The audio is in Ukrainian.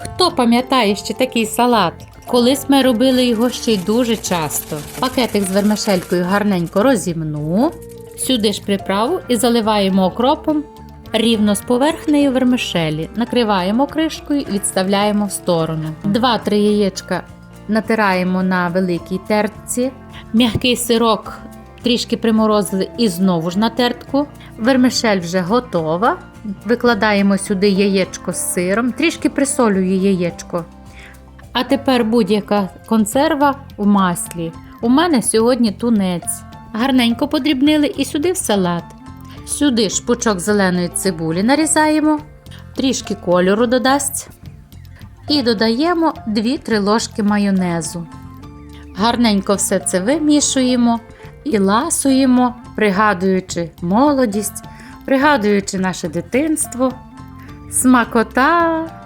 Хто пам'ятає ще такий салат? Колись ми робили його ще й дуже часто. Пакетик з вермишелькою гарненько розімну, сюди ж приправу і заливаємо окропом рівно з поверхнею вермишелі. Накриваємо кришкою і відставляємо в сторону. Два-три яєчка натираємо на великій тертці. М'який сирок трішки приморозили і знову ж на тертку. Вермишель вже готова. Викладаємо сюди яєчко з сиром, трішки присолюю яєчко. А тепер будь-яка консерва у маслі. У мене сьогодні тунець. Гарненько подрібнили і сюди в салат. Сюди ж пучок зеленої цибулі нарізаємо, трішки кольору додасть. І додаємо 2-3 ложки майонезу. Гарненько все це вимішуємо і ласуємо, пригадуючи молодість, пригадуючи наше дитинство. Смакота!